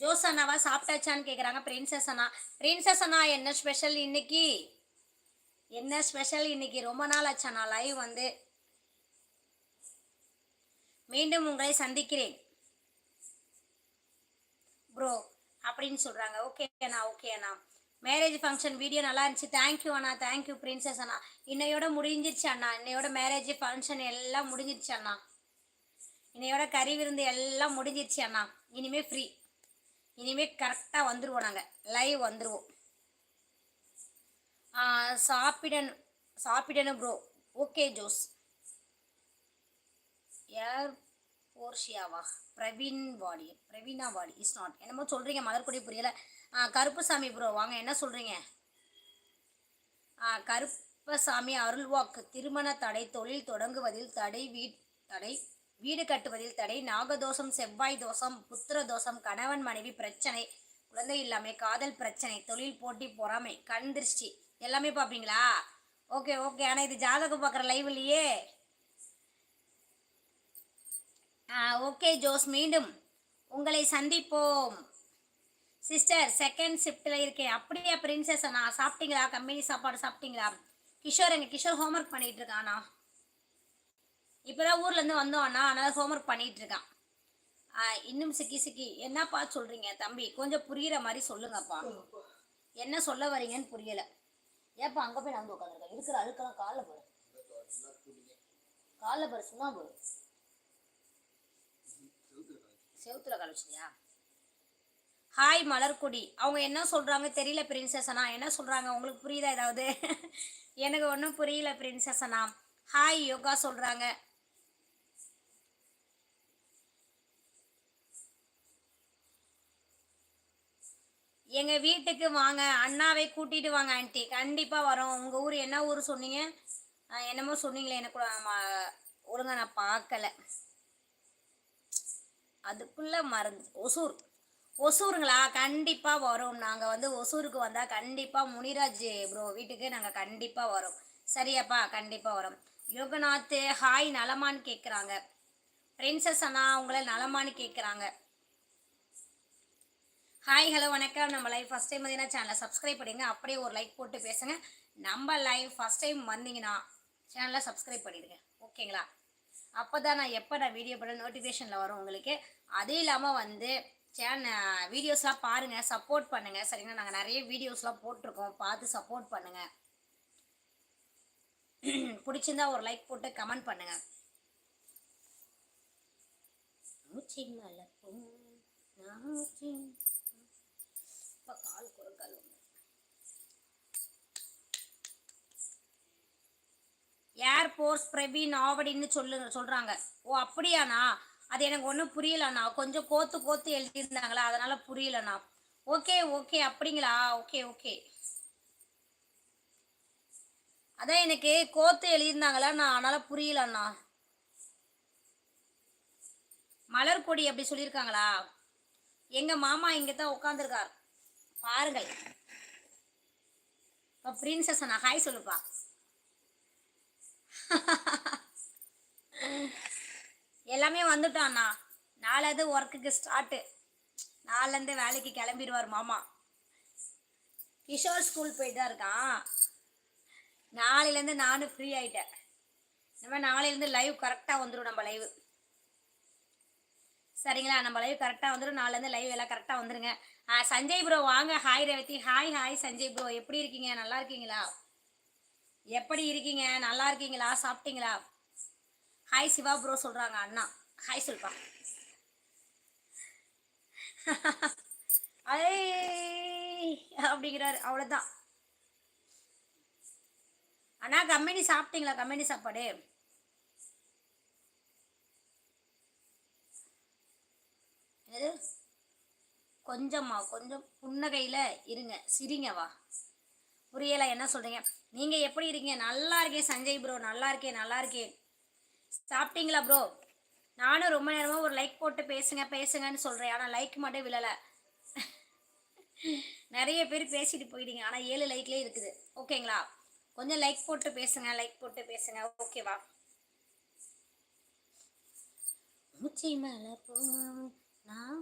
Jose அண்ணாவா சாப்பிட்டாச்சான்னு கேட்குறாங்க princess அண்ணா. Princess அண்ணா என்ன special இன்னைக்கு? என்ன ஸ்பெஷல் இன்னைக்கு? ரொம்ப நாள் ஆச்சாண்ணா லைவ் வந்து. மீண்டும் உங்களை சந்திக்கிறேன். ப்ரோ அப்படின்னு சொல்கிறாங்க ஓகே அண்ணா ஓகே அண்ணா. மேரேஜ் ஃபங்க்ஷன் வீடியோ நல்லா இருந்துச்சு. தேங்க்யூ அண்ணா தேங்க்யூ பிரின்சஸ் அண்ணா. இன்னையோட முடிஞ்சிருச்சு அண்ணா. இன்னையோட மேரேஜ் ஃபங்க்ஷன் எல்லாம் முடிஞ்சிருச்சு அண்ணா. இன்னையோட கறி விருந்து எல்லாம் முடிஞ்சிருச்சு அண்ணா. இனிமே ஃப்ரீ இனிமேல் கரெக்டாக வந்துடுவோம் நாங்கள் லைவ் வந்துடுவோம் சாப்பிடணும். சாப்பிடணும் ப்ரோ ஓகே ஜோஸ். ஏர் போர்ஷியாவா பிரவீன் வாடி பிரவீனா வாடி இஸ் நாட் என்னமோ சொல்கிறீங்க மலர்கொடி புரியல. ஆ, கருப்புசாமி ப்ரோ வாங்க என்ன சொல்கிறீங்க கருப்பசாமி அருள்வாக்கு. திருமண தடை தொழில் தொடங்குவதில் தடை வீட் தடை வீடு கட்டுவதில் தடை. நாகதோஷம் செவ்வாய் தோஷம் புத்திர தோஷம் கணவன் மனைவி பிரச்சனை குழந்தை இல்லாமை காதல் பிரச்சனை தொழில் போட்டி பொறாமை கண் திருஷ்டி. எல்லாமே பார்ப்பீங்களா? Okay okay. ஆனால் இது ஜாதகம் பார்க்குற லைவ் இல்லையே ஓகே ஜோஸ். மீண்டும் உங்களை சந்திப்போம். சிஸ்டர் செகண்ட் ஷிஃப்ட்டில் இருக்கேன். அப்படியா பிரின்சஸ் அண்ணா? சாப்பிட்டீங்களா? கம்பெனி சாப்பாடு சாப்பிட்டீங்களா? கிஷோர் எங்கள் கிஷோர் ஹோம்ஒர்க் பண்ணிகிட்டு இருக்கானா இப்போதான் ஊர்லேருந்து வந்தோம் அண்ணா. அதனால் ஹோம்ஒர்க் பண்ணிட்டு இருக்கான். இன்னும் சிக்கி சிக்கி. என்னப்பா சொல்கிறீங்க தம்பி? கொஞ்சம் புரிகிற மாதிரி சொல்லுங்கப்பா. என்ன சொல்ல வரீங்கன்னு புரியலை. ஏப்பா அங்கே போய் நடந்து வந்து உட்காந்துருக்கேன் இருக்கிற அழுக்கெல்லாம் காலில் போடு. காலில் போடு சும்மா போடு. செவுத்துல கழிச்சியா ஹாய் மலர்கொடி. அவங்க என்ன சொல்றாங்க தெரியல பிரின்சஸ் அண்ணா. என்ன சொல்றாங்க? உங்களுக்கு புரியுதா ஏதாவது? எனக்கு ஒன்றும் புரியல பிரின்சஸ் அண்ணா. ஹாய் யோகா சொல்றாங்க. எங்க வீட்டுக்கு வாங்க. அண்ணாவை கூட்டிட்டு வாங்க ஆண்டி. கண்டிப்பா வரோம். உங்க ஊர் என்ன ஊர் சொன்னீங்க? என்னமோ சொன்னீங்களே எனக்கு கூட, ஒழுங்கா நான் பார்க்கல. அதுக்குள்ள மறந்து ஒசூர். ஒசூருங்களா? கண்டிப்பா வரோம். நாங்க வந்து ஒசூருக்கு வந்தா கண்டிப்பா முனிராஜ் ப்ரோ வீட்டுக்கு நாங்க கண்டிப்பா வரோம். சரியாப்பா கண்டிப்பா வரோம். யோகநாத் ஹாய் நலமான்னு கேக்குறாங்க. பிரின்சஸ் அண்ணா உங்களை நலமான்னு கேக்குறாங்க. ஹாய் ஹலோ வணக்கம். நம்ம லைவ் ஃபஸ்ட் டைம் வந்தீங்கன்னா சேனலை சப்ஸ்கிரைப் பண்ணிடுங்க. அப்படியே ஒரு லைக் போட்டு பேசுங்க. நம்ம லைவ் ஃபஸ்ட் டைம் வந்தீங்கன்னா சேனலை சப்ஸ்கிரைப் பண்ணிடுங்க. ஓகேங்களா அப்போ தான் நான் எப்போ நான் வீடியோ பண்ண நோட்டிஃபிகேஷனில் வரும் உங்களுக்கு. அது இல்லாமல் வந்து சேனல் வீடியோஸ்லாம் பாருங்கள் சப்போர்ட் பண்ணுங்கள் சரிங்களா? நாங்கள் நிறைய வீடியோஸ்லாம் போட்டிருக்கோம். பார்த்து சப்போர்ட் பண்ணுங்கள் பிடிச்சிருந்தா ஒரு லைக் போட்டு கமெண்ட் பண்ணுங்கள் மூச்சிங்களா இல்லை நாச்சு இப்போ கால் குறுக்கால் ஏர் ஃபோர்ஸ் பிரவீன் ஆவடின்னு சொல்லுங்க சொல்கிறாங்க ஓ அப்படியாண்ணா? அது எனக்கு ஒன்றும் புரியலண்ணா. கொஞ்சம் கோத்து கோத்து எழுதியிருந்தாங்களா? அதனால் புரியலண்ணா. ஓகே ஓகே அப்படிங்களா? Okay okay. அதான் எனக்கு கோத்து எழுதியிருந்தாங்களா நான் அதனால் புரியலண்ணா. மலர் கொடி அப்படி சொல்லியிருக்காங்களா? எங்கள் மாமா இங்கே தான் உட்காந்துருக்கார் பாருங்கள். இப்போ பிரின்சஸ் நான் ஹாய் சொல்லுப்பா. எல்லாமே வந்துட்டோம் அண்ணா. நாலாவது ஒர்க்குக்கு ஸ்டார்ட்டு நாலுலேருந்து வேலைக்கு கிளம்பிடுவார் மாமா. கிஷோர் ஸ்கூல் போயிட்டு தான் இருக்கான். நாளையிலேருந்து நானும் ஃப்ரீ ஆகிட்டேன் இந்த மாதிரி நாளையிலேருந்து லைவ் கரெக்டாக வந்துடும் நம்ம லைவ் சரிங்களா? நம்ம லைவ் கரெக்டாக வந்துடும் நாலுலேருந்து லைவ் எல்லாம் கரெக்டாக வந்துருங்க. சஞ்சய் ப்ரோ வாங்க. Hi Revathi. Hi hi Sanjay bro எப்படி இருக்கீங்க? நல்லா இருக்கீங்களா? எப்படி இருக்கீங்க? நல்லா இருக்கீங்களா? சாப்பிட்டீங்களா? ஹாய் சிவா ப்ரோ சொல்கிறாங்க அண்ணா. ஹாய் சொல்பா ஐ அப்படிங்கிறாரு. அவ்வளோதான் அண்ணா கம்பெனி சாப்பிட்டீங்களா? கம்பெனி சாப்பாடு? என்னது? கொஞ்சமா கொஞ்சம் புன்னகையில் இருங்க சிரிங்க வா. புரியலை என்ன சொல்கிறீங்க நீங்கள் எப்படி இருக்கீங்க? நல்லா இருக்கேன் சஞ்சய் ப்ரோ நல்லா இருக்கேன் நல்லா இருக்கேன் சாப்பிட்டீங்களா ப்ரோ நானும் ரொம்ப நேரமாக ஒரு லைக் போட்டு பேசுங்க பேசுங்கன்னு சொல்கிறேன் ஆனால் லைக் மட்டும் விழலை. நிறைய பேர் பேசிட்டு போயிடுங்க ஆனால் ஏழு லைக்லேயே இருக்குது. ஓகேங்களா கொஞ்சம் லைக் போட்டு பேசுங்க லைக் போட்டு பேசுங்க. ஓகேவா மூச்சை போ. நான்